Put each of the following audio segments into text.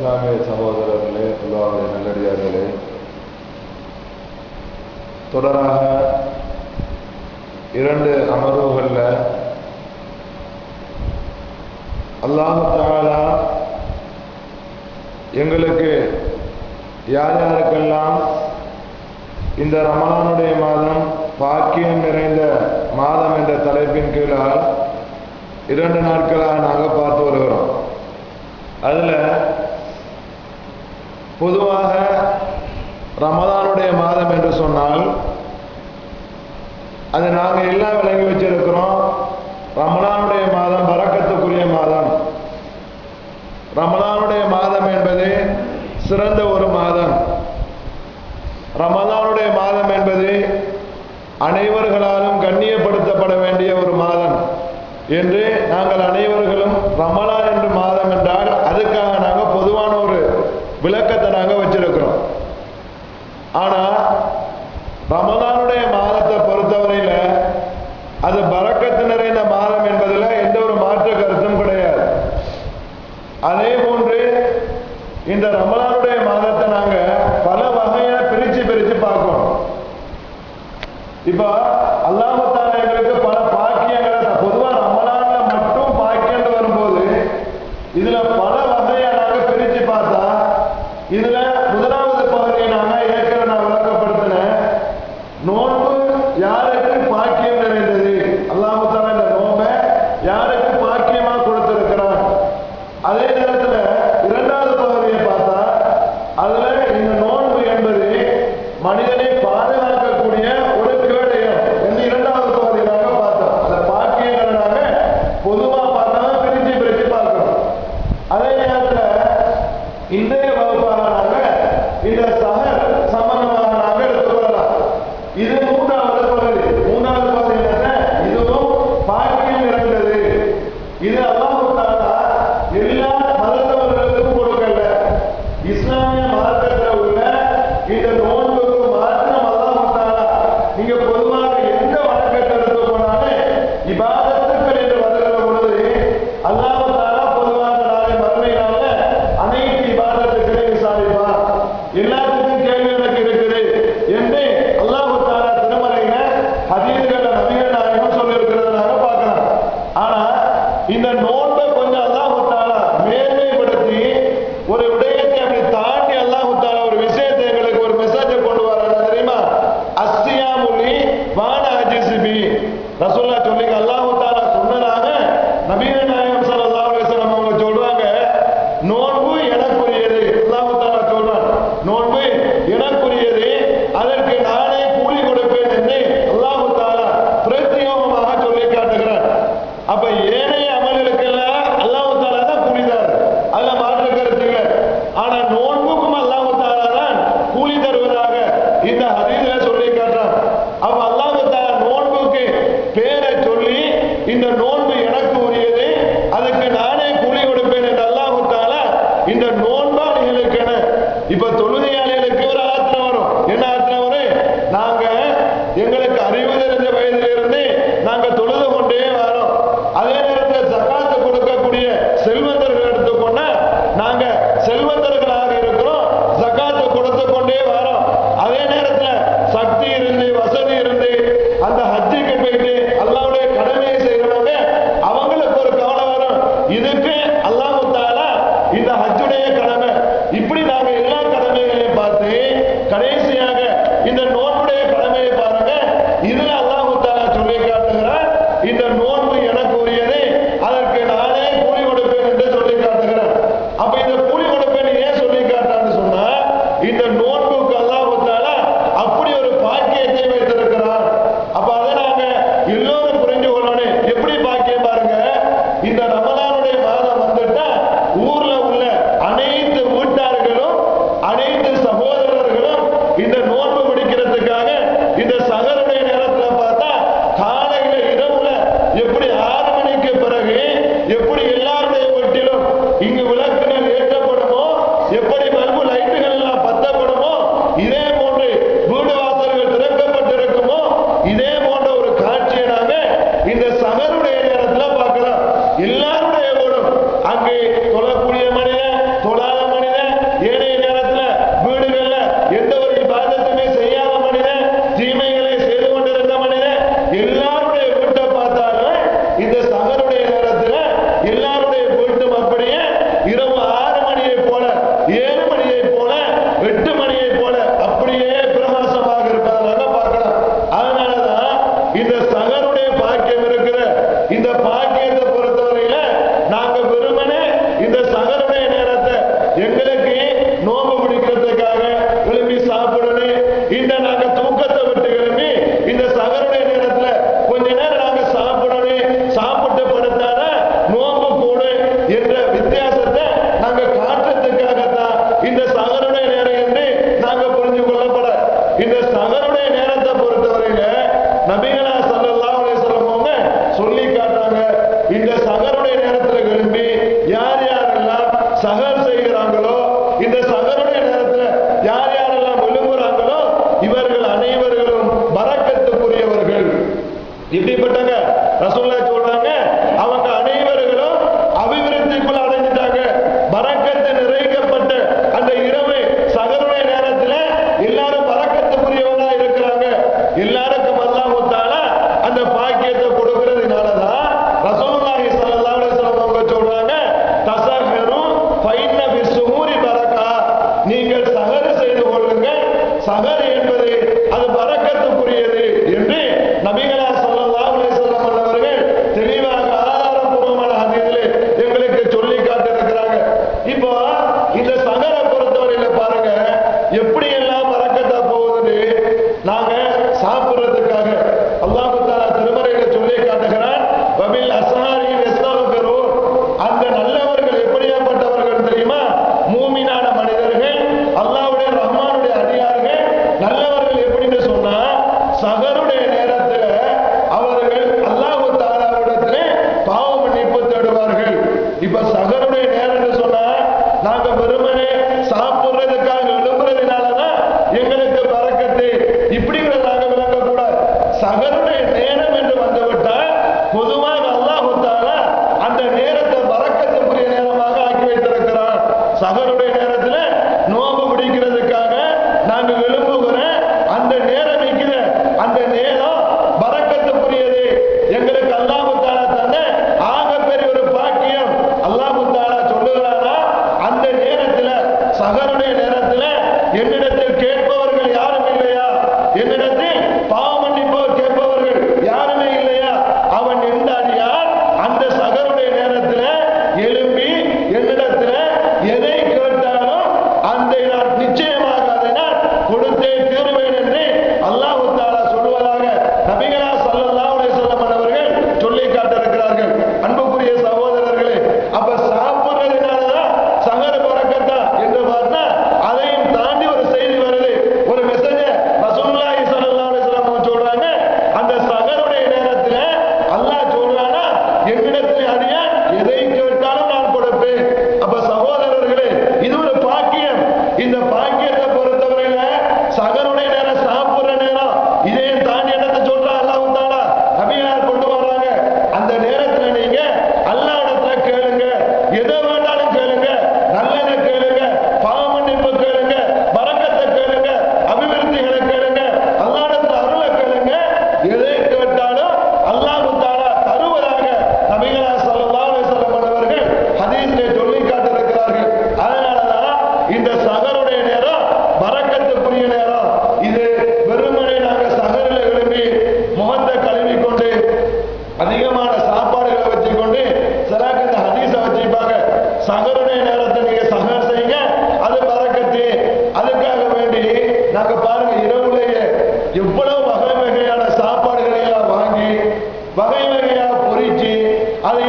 இஸ்லாமிய சகோதரர்களே அல்லாவுடைய நல்லடியார்களே தொடராக இரண்டு அமர்வுகளில் அல்லாஹாலா எங்களுக்கு யார் யாருக்கெல்லாம் இந்த ரமணானுடைய மாதம் பாக்கியம் நிறைந்த மாதம் என்ற தலைப்பின் கீழால் இரண்டு நாட்களாக நாங்கள் பார்த்து வருகிறோம். அதில் பொதுவாக ரமதானுடைய மாதம் என்று சொன்னால் அது நாங்கள் எல்லாம் விளங்கி வச்சிருக்கிறோம். ரமலானுடைய மாதம் பறக்கத்துக்குரிய மாதம். ரமலானுடைய மாதம் என்பது சிறந்த ஒரு மாதம். ரமதானுடைய மாதம் என்பது அனைவர்களாலும் கண்ணியப்படுத்தப்பட வேண்டிய ஒரு மாதம் என்று நாங்கள் அனைவர்களும் ரமலான் என்று மாதம் என்றால் அதுக்காக நாங்கள் பொதுவான ஒரு விளக்கத்தை நாங்கள் வச்சிருக்கிறோம். ஆனால் ரமதானுடைய மாதத்தை பொறுத்தவரையில் அது பறக்கத்து நிறைந்த மாதம் என்பதில் எந்த ஒரு மாற்று கருத்தும் கிடையாது. அதே போன்று இந்த ரமலானுடைய மாதத்தை நாங்கள் பல வகையாக பிரித்து பிரித்து பார்க்கணும். இப்போ அல்லாம lead us Rasulullah told இந்த நோட்டுடைய பழமையை பாருங்க. இதுல Diberi pedangkan Rasulullah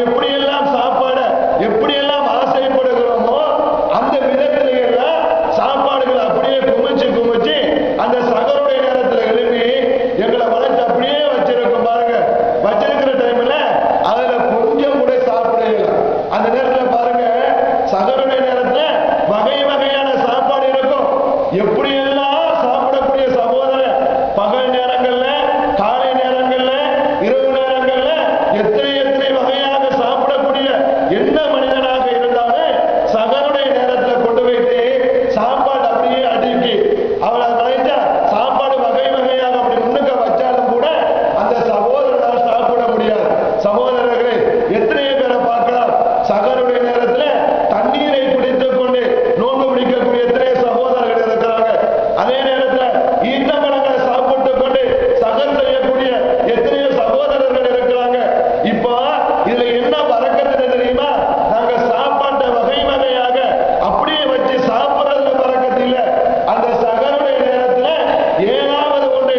அதை எப்படியெல்லாம்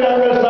நாங்கள்